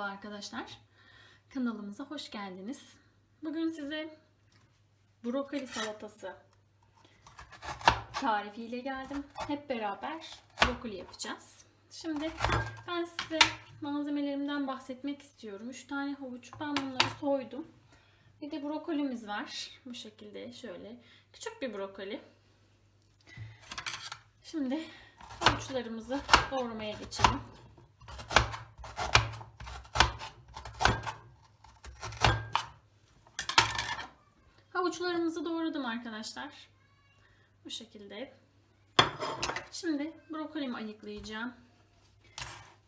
arkadaşlar. Kanalımıza hoş geldiniz. Bugün size brokoli salatası tarifiyle geldim. Hep beraber brokoli yapacağız. Şimdi ben size malzemelerimden bahsetmek istiyorum. 3 tane havuç. Ben bunları soydum. Bir de brokolimiz var. Bu şekilde şöyle. Küçük bir brokoli. Şimdi havuçlarımızı doğramaya geçelim. Havuçlarımızı doğradım arkadaşlar. Bu şekilde. Şimdi brokolimi ayıklayacağım.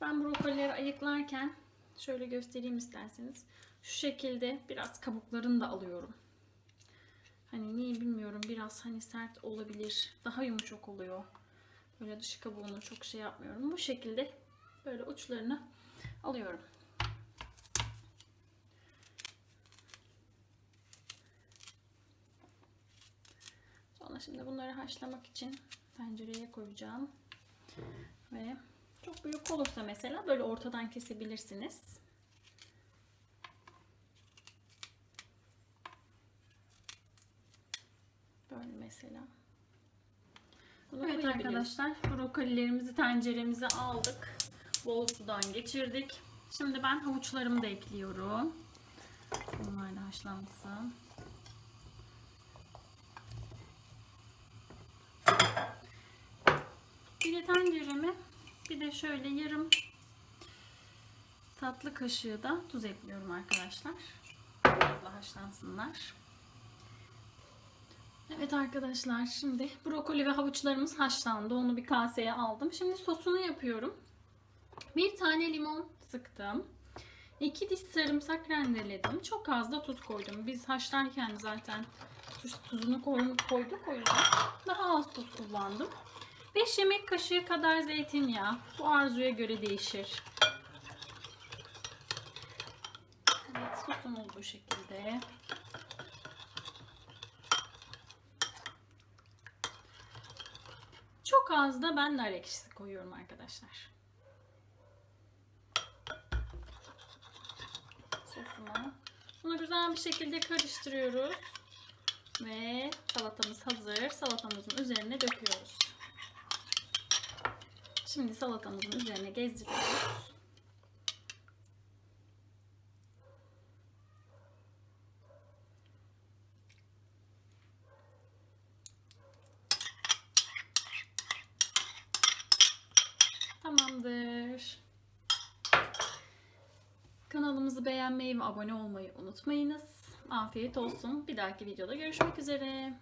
Ben brokolileri ayıklarken şöyle göstereyim isterseniz. Şu şekilde biraz kabuklarını da alıyorum. Hani niye bilmiyorum biraz hani sert olabilir. Daha yumuşak oluyor. Böyle dışı kabuğunu çok şey yapmıyorum. Bu şekilde böyle uçlarını alıyorum. Sonra şimdi bunları haşlamak için tencereye koyacağım. Ve çok büyük olursa mesela böyle ortadan kesebilirsiniz. Böyle mesela. Bunu evet arkadaşlar brokolilerimizi tenceremize aldık. Bol sudan geçirdik. Şimdi ben havuçlarımı da ekliyorum. Bunlar da haşlansın. Bir de tencereme bir de şöyle yarım tatlı kaşığı da tuz ekliyorum arkadaşlar. Fazla haşlansınlar. Evet arkadaşlar şimdi brokoli ve havuçlarımız haşlandı. Onu bir kaseye aldım. Şimdi sosunu yapıyorum. Bir tane limon sıktım. 2 diş sarımsak rendeledim. Çok az da tuz koydum. Biz haşlarken zaten tuz, tuzunu koyduk o yüzden daha az tuz kullandım. 5 yemek kaşığı kadar zeytinyağı. Bu arzuya göre değişir. Evet sosumuz bu şekilde. Çok az da ben nar ekşisi koyuyorum arkadaşlar. Sosuma. Bunu güzel bir şekilde karıştırıyoruz. Ve salatamız hazır. Salatamızın üzerine döküyoruz. Şimdi salatamızın üzerine gezdiriyoruz. Tamamdır. Kanalımızı beğenmeyi ve abone olmayı unutmayınız. Afiyet olsun. Bir dahaki videoda görüşmek üzere.